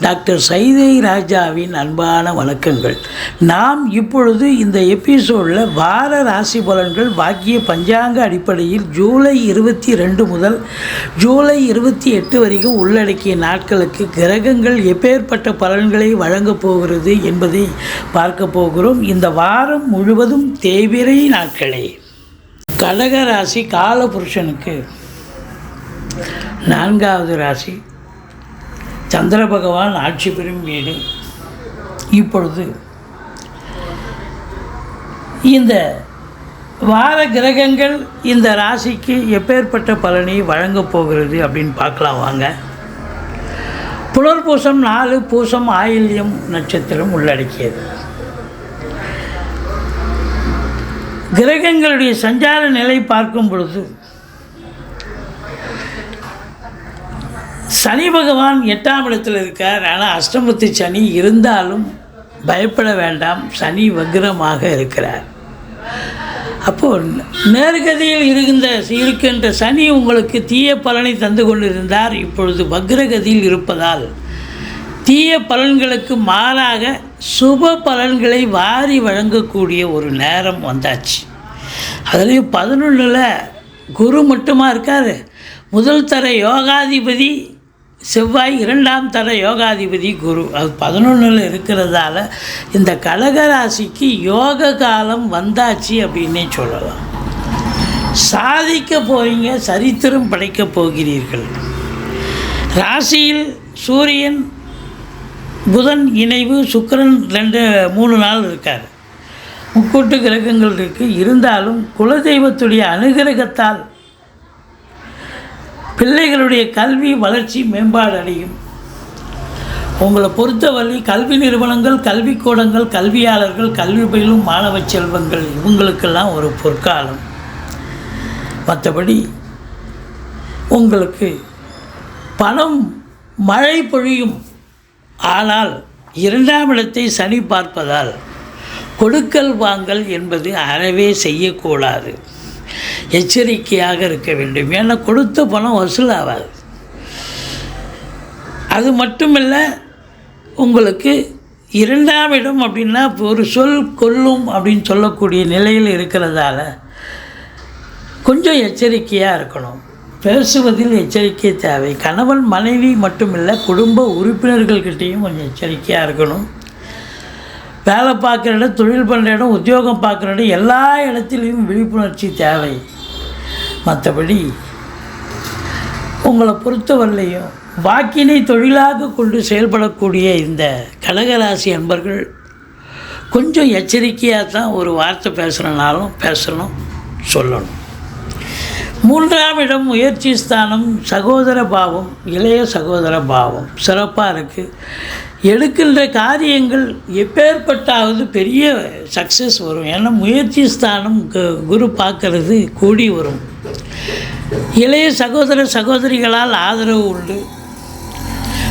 Doctor Saidai ராஜாவின் அன்பான வணக்கங்கள். நாம் இப்பொழுது இந்த எபிசோடில் வார ராசி பலன்கள் வாக்கிய பஞ்சாங்க அடிப்படையில் ஜூலை இருபத்தி ரெண்டு முதல் ஜூலை இருபத்தி எட்டு வரைக்கும் உள்ளடக்கிய நாட்களுக்கு கிரகங்கள் எப்பேற்பட்ட பலன்களை வழங்கப் போகிறது என்பதை பார்க்க போகிறோம். இந்த வாரம் முழுவதும் தேவிரை நாட்களே. கடகராசி காலபுருஷனுக்கு நான்காவது ராசி. சந்திர பகவான் ஆட்சி பெறும் வீடு. இப்பொழுது இந்த வார கிரகங்கள் இந்த ராசிக்கு எப்பேற்பட்ட பலனை வழங்கப் போகிறது அப்படின்னு பார்க்கலாம் வாங்க. புலர்பூசம் நாலு பூசம் ஆயில்யம் நட்சத்திரம் உள்ளடக்கியது. கிரகங்களுடைய சஞ்சார நிலை பார்க்கும் பொழுது சனி பகவான் எட்டாம் இடத்தில் இருக்கார். ஆனால் அஷ்டமத்து சனி இருந்தாலும் பயப்பட வேண்டாம். சனி வக்ரமாக இருக்கிறார். அப்போது நேர்கதியில் இருக்கின்ற இருக்கின்ற சனி உங்களுக்கு தீய பலனை தந்து கொண்டிருந்தார். இப்பொழுது வக்ரகதியில் இருப்பதால் தீய பலன்களுக்கு மாறாக சுப பலன்களை வாரி வழங்கக்கூடிய ஒரு நேரம் வந்தாச்சு. அதுலேயும் பதினொன்றில் குரு மட்டுமா இருக்கார். முதல் தர யோகாதிபதி செவ்வாய் இரண்டாம் தர யோகாதிபதி குரு. அது பதினொன்றில் இருக்கிறதால இந்த கடகராசிக்கு யோக காலம் வந்தாச்சு அப்படின்னே சொல்லலாம். சாதிக்க போறீங்க சரித்திரம் படைக்கப் போகிறீர்கள். ராசியில் சூரியன் புதன் இணைவு சுக்கரன் ரெண்டு மூணு நாள் இருக்கார். முக்கூட்டு கிரகங்கள் இருக்குது இருந்தாலும் குலதெய்வத்துடைய அனுகிரகத்தால் பிள்ளைகளுடைய கல்வி வளர்ச்சி மேம்பாடு அடையும். உங்களை பொறுத்தவரை கல்வி நிறுவனங்கள் கல்விக்கூடங்கள் கல்வியாளர்கள் கல்வி பயிலும் மாணவ செல்வங்கள் இவங்களுக்கெல்லாம் ஒரு பொற்காலம். மற்றபடி உங்களுக்கு பணம் மழை பொழியும். ஆனால் இரண்டாம் இடத்தை சனி பார்ப்பதால் கொடுக்கல் வாங்கல் என்பது அறவே செய்யக்கூடாது. எச்சரிக்கையாக இருக்க வேண்டும். ஏன்னா கொடுத்த பணம் வசூலாகாது அது மட்டுமில்ல உங்களுக்கு இரண்டாம் இடம் அப்படின்னா ஒரு சொல் கொல்லும் அப்படின்னு சொல்லக்கூடிய நிலையில் இருக்கிறதால கொஞ்சம் எச்சரிக்கையாக இருக்கணும். பேசுவதில் எச்சரிக்கை தேவை. கணவன் மனைவி மட்டுமில்லை குடும்ப உறுப்பினர்கள்கிட்டேயும் கொஞ்சம் எச்சரிக்கையாக இருக்கணும். வேலை பார்க்குற இடம் தொழில் பண்ணுற இடம் உத்தியோகம் பார்க்குற இடம் எல்லா இடத்துலையும் விழிப்புணர்ச்சி தேவை. மற்றபடி உங்களை பொறுத்தவரையிலையும் வாக்கினை தொழிலாக கொண்டு செயல்படக்கூடிய இந்த கடகராசி அன்பர்கள் கொஞ்சம் எச்சரிக்கையாக தான் ஒரு வார்த்தை பேசுகிறனாலும் பேசணும் சொல்லணும். மூன்றாம் இடம் முயற்சி ஸ்தானம் சகோதர பாவம் இளைய சகோதர பாவம். சிறப்பாக இருக்குது எடுக்கின்ற காரியங்கள் எப்பேற்பட்டாவது பெரிய சக்ஸஸ் வரும். ஏன்னா முயற்சி ஸ்தானம் கு- குரு பார்க்கறது கூடி வரும். இளைய சகோதர சகோதரிகளால் ஆதரவு உண்டு.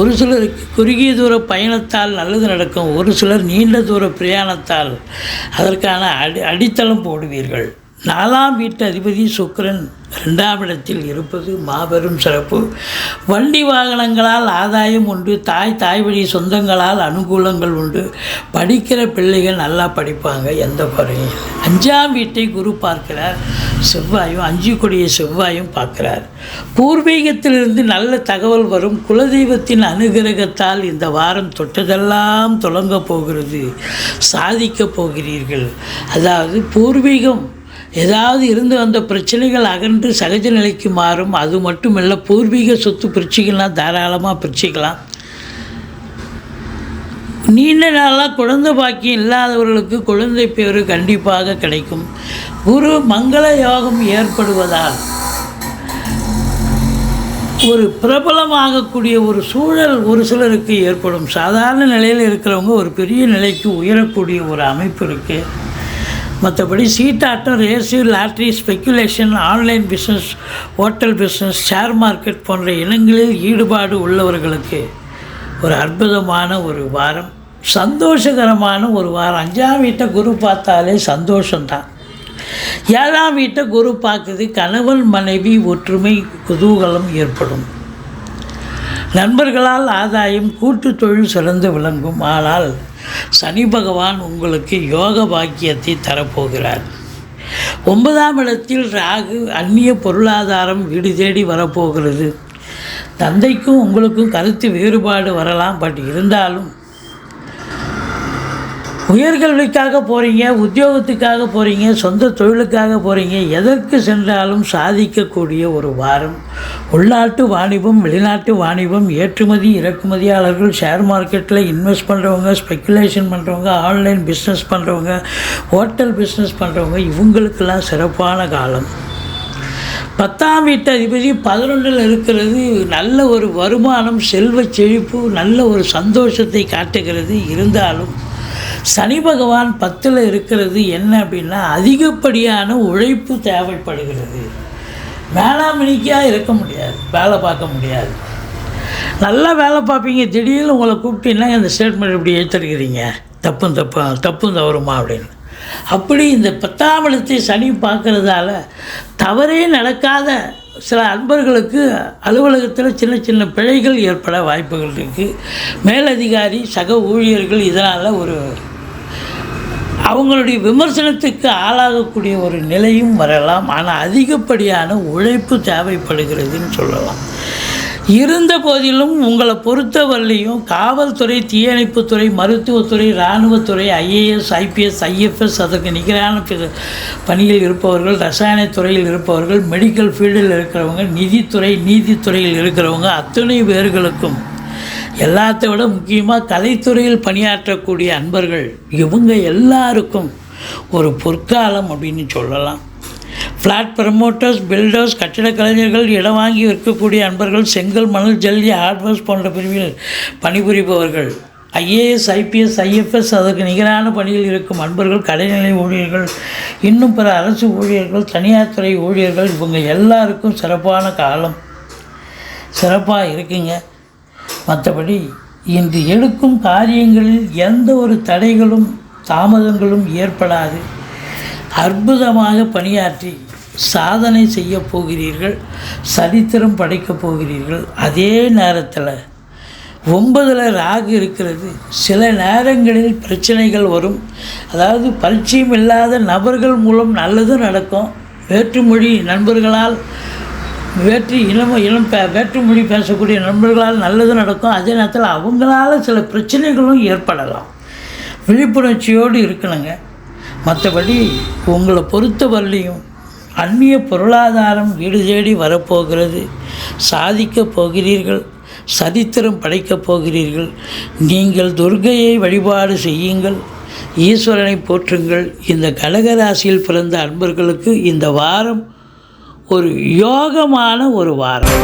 ஒரு சிலருக்கு குறுகிய தூர பயணத்தால் நல்லது நடக்கும் ஒரு சிலர் நீண்ட தூர பிரயாணத்தால் அதற்கான அடி அடித்தளம் போடுவீர்கள். நாலாம் வீட்டு அதிபதி சுக்கரன் ரெண்டாம் இடத்தில் இருப்பது மாபெரும் சிறப்பு. வண்டி வாகனங்களால் ஆதாயம் உண்டு தாய் தாய் வழி சொந்தங்களால் அனுகூலங்கள் உண்டு. படிக்கிற பிள்ளைகள் நல்லா படிப்பாங்க எந்த குறையும் அஞ்சாம் வீட்டை குரு பார்க்கிறார் செவ்வாயும் அஞ்சு கொடிய செவ்வாயும் பார்க்கிறார். பூர்வீகத்திலிருந்து நல்ல தகவல் வரும் குலதெய்வத்தின் அனுகிரகத்தால் இந்த வாரம் தொட்டதெல்லாம் தொடங்கப் போகிறது சாதிக்கப் போகிறீர்கள். அதாவது பூர்வீகம் ஏதாவது இருந்து வந்த பிரச்சனைகள் அகன்று சகஜ நிலைக்கு மாறும். அது மட்டுமல்ல பூர்வீக சொத்து பிரிச்சுக்கலாம் தாராளமாக பிரிச்சுக்கலாம் நீண்ட நாளாக குழந்தை பாக்கியம் இல்லாதவர்களுக்கு குழந்தை பேர் கண்டிப்பாக கிடைக்கும். குரு மங்கள யோகம் ஏற்படுவதால் ஒரு பிரபலமாகக்கூடிய ஒரு சூழல் ஒரு சிலருக்கு ஏற்படும். சாதாரண நிலையில் இருக்கிறவங்க ஒரு பெரிய நிலைக்கு உயரக்கூடிய ஒரு அமைப்பு இருக்குது மற்றபடி சீட்டாட்டம் race lottery speculation online business hotel business share market போன்ற இனங்களில் ஈடுபாடு உள்ளவர்களுக்கு ஒரு அற்புதமான ஒரு வாரம் சந்தோஷகரமான ஒரு வாரம். அஞ்சாம் வீட்டை குரு பார்த்தாலே சந்தோஷம்தான். ஏழாம் வீட்டை குரு பார்க்குது கணவன் மனைவி ஒற்றுமை குதூகலம் ஏற்படும். நண்பர்களால் ஆதாயம் கூட்டு தொழில் சிறந்து விளங்கும். ஆனால் சனி பகவான் உங்களுக்கு யோக பாக்கியத்தை தரப்போகிறார். ஒன்பதாம் இடத்தில் ராகு அந்நிய பொருளாதாரம் வீடு தேடி வரப்போகிறது. தந்தைக்கும் உங்களுக்கும் கருத்து வேறுபாடு வரலாம். பட் இருந்தாலும் உயர்கல்விக்காக போகிறீங்க உத்தியோகத்துக்காக போகிறீங்க சொந்த தொழிலுக்காக போகிறீங்க எதற்கு சென்றாலும் சாதிக்கக்கூடிய ஒரு வாரம் உள்நாட்டு வாணிபம் வெளிநாட்டு வாணிபம் ஏற்றுமதி இறக்குமதியாளர்கள் ஷேர் மார்க்கெட்டில் இன்வெஸ்ட் பண்ணுறவங்க ஸ்பெக்குலேஷன் பண்ணுறவங்க ஆன்லைன் பிஸ்னஸ் பண்ணுறவங்க ஹோட்டல் பிஸ்னஸ் பண்ணுறவங்க இவங்களுக்கெல்லாம் சிறப்பான காலம். பத்தாம் வீட்டு அதிபதி பதினொன்றில் இருக்கிறது நல்ல ஒரு வருமானம் செல்வ செழிப்பு நல்ல ஒரு சந்தோஷத்தை காட்டுகிறது. இருந்தாலும் சனி பகவான் பத்தில் இருக்கிறது என்ன அப்படின்னா அதிகப்படியான உழைப்பு தேவைப்படுகிறது. வேளாமணிக்காக இருக்க முடியாது வேலை பார்க்க முடியாது. நல்லா வேலை பார்ப்பீங்க திடீர்னு உங்களை கூப்பிட்டீங்கன்னா இந்த ஸ்டேட்மெண்ட் இப்படி ஏற்றிருக்கிறீங்க தப்பும் தப்பு தப்பும் தவறுமா அப்படின்னு. அப்படி இந்த பத்தாம் இடத்தை சனி பார்க்குறதால தவறே நடக்காத சில அன்பர்களுக்கு அலுவலகத்தில் சின்ன சின்ன பிழைகள் ஏற்பட வாய்ப்புகள் இருக்குது மேலதிகாரி சக ஊழியர்கள் இதனால் ஒரு அவங்களுடைய விமர்சனத்துக்கு ஆளாகக்கூடிய ஒரு நிலையும் வரலாம். ஆனால் அதிகப்படியான உழைப்பு தேவைப்படுகிறதுன்னு சொல்லலாம். இருந்த போதிலும் உங்களை பொறுத்தவரையிலையும் காவல்துறை தீயணைப்புத்துறை மருத்துவத்துறை இராணுவத்துறை ஐஏஎஸ் ஐபிஎஸ் ஐஎஃப்எஸ் அதற்கு நிகரான பணியில் இருப்பவர்கள் ரசாயனத் துறையில் இருப்பவர்கள் மெடிக்கல் ஃபீல்டில் இருக்கிறவங்க நிதித்துறை நீதித்துறையில் இருக்கிறவங்க அத்தனை பேர்களுக்கும் எல்லாத்தை விட முக்கியமாக கலைத்துறையில் பணியாற்றக்கூடிய அன்பர்கள் இவங்க எல்லாருக்கும் ஒரு பொற்காலம் அப்படின்னு சொல்லலாம். ஃப்ளாட் ப்ரமோட்டர்ஸ் பில்டர்ஸ் கட்டிடக் கலைஞர்கள் இடம் வாங்கி விற்கக்கூடிய அன்பர்கள் செங்கல் மணல் ஜல்லி ஹார்ட்வேர்ஸ் போன்ற பிரிவில் பணிபுரிபவர்கள். ஐஏஎஸ் ஐபிஎஸ் ஐஎஃப்எஸ் அதற்கு நிகரான பணியில் இருக்கும் அன்பர்கள் கடைநிலை ஊழியர்கள் இன்னும் பிற அரசு ஊழியர்கள் தனியார் துறை ஊழியர்கள் இவங்க எல்லாருக்கும் சிறப்பான காலம். சிறப்பாக இருக்குங்க. மற்றபடி இன்று எடுக்கும் காரியங்களில் எந்த ஒரு தடைகளும் தாமதங்களும் ஏற்படாது. அற்புதமாக பணியாற்றி சாதனை செய்ய போகிறீர்கள் சரித்திரம் படைக்கப் போகிறீர்கள். அதே நேரத்தில் ஒன்பதில் ராகு இருக்கிறது. சில நேரங்களில் பிரச்சனைகள் வரும். அதாவது பரிச்சயம் இல்லாத நபர்கள் மூலம் நல்லதும் நடக்கும். வேற்றுமொழி நண்பர்களால் வேற்று இளம இளம் பே வேற்றுமொழி பேசக்கூடிய நண்பர்களால் நல்லது நடக்கும். அதே நேரத்தில் அவங்களால சில பிரச்சனைகளும் ஏற்படலாம். விழிப்புணர்ச்சியோடு இருக்கணுங்க. மற்றபடி உங்களை பொறுத்தவரையிலையும் அந்நிய பொருளாதாரம் வீடு தேடி வரப்போகிறது. சாதிக்கப் போகிறீர்கள். சரித்திரம் படைக்கப் போகிறீர்கள். நீங்கள் துர்கையை வழிபாடு செய்யுங்கள். ஈஸ்வரனை போற்றுங்கள். இந்த கடகராசியில் பிறந்த அன்பர்களுக்கு இந்த வாரம் ஒரு யோகமான ஒரு வாரம்.